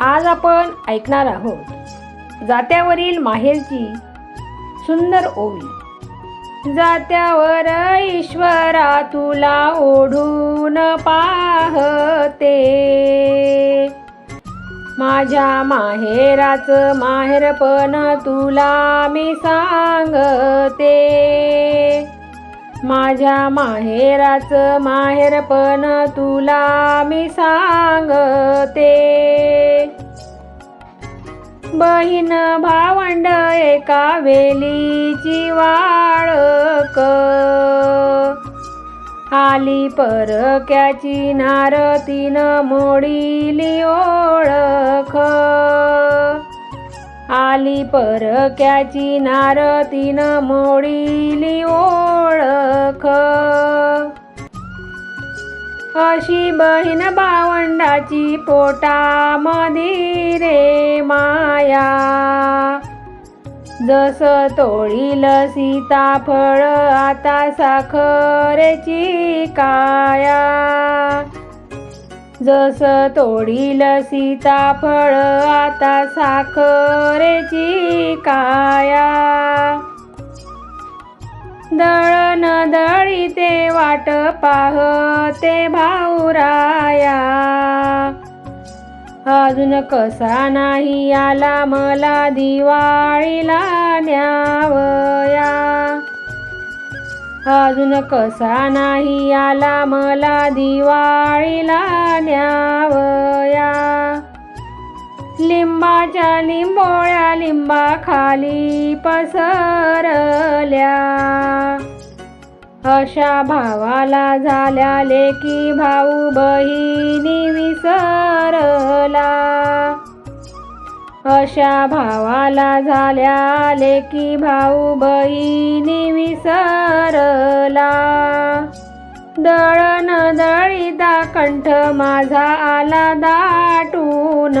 आज आपण ऐकणार आहोत जात्यावरील माहेरची सुंदर ओवी. जात्यावर ईश्वरा तुला ओढून पाहते. माझ्या माहेराचं माहेरपण तुला मी सांगते. माझ्या माहेराचं माहेरपण तुला मी सांगते. बहीण भावंड एका वेलीची वाळक. आली परक्याची नारतीन मोडीली ओळख. आली परक्याची नार तीन मोडीली ओळख. अशी बहीण भावंडाची पोटामध्ये रे माया. जस तोळील सीताफळ आता साखरेची काया. जस तोडील सीताफळ आता साखरेची काया. दळण दळी ते वाट पाहते भाऊराया. अजून कसा नाही आला मला दिवाळीला न्यावया. अजून कसा नाही आला मला दिवाळीला न्यावया. लिंबाच्या लिंबोळ्या लिंबा खाली पसरल्या. अशा भावाला झाल्या लेकी भाऊ बहिणी विसरला. अशा भावाला झाल्या लेकी भाऊ बहिणी विसर माझा आला दाटून.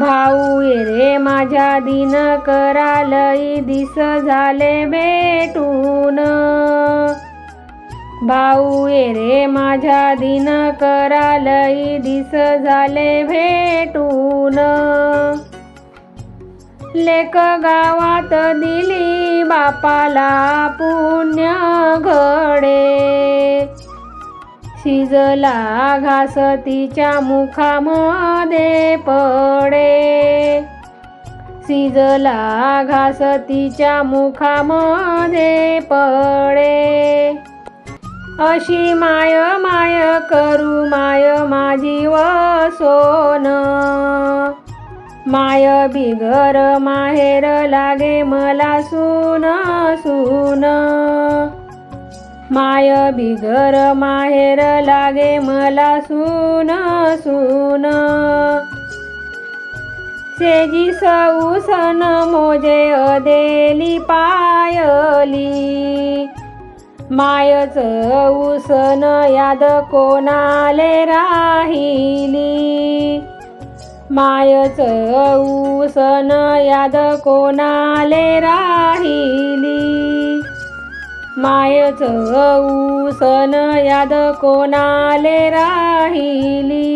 भाऊ ये रे माझ्या दिन करालई दिस झाले भेटून. भाऊ ये रे माझ्या दिन करालई दिस झाले भेटून. लेक गावात दिली बापाला पुण्य घडे. शिजला घास तिच्या मुखामध्ये पडे. शिजला घास तिच्या मुखामध्ये पडे. अशी माय माय करू माय माझी व सोन. माय बिगर माहेर लागे मला सून सून. माय बिगर माहेर लागे मला सून सून. सेजी सऊसन मोजे अदेली पायली. मायच उसन याद कोणाले राहिली? मायच उसन याद कोणाले राहिली? मायच उसन याद कोणाले राहिली?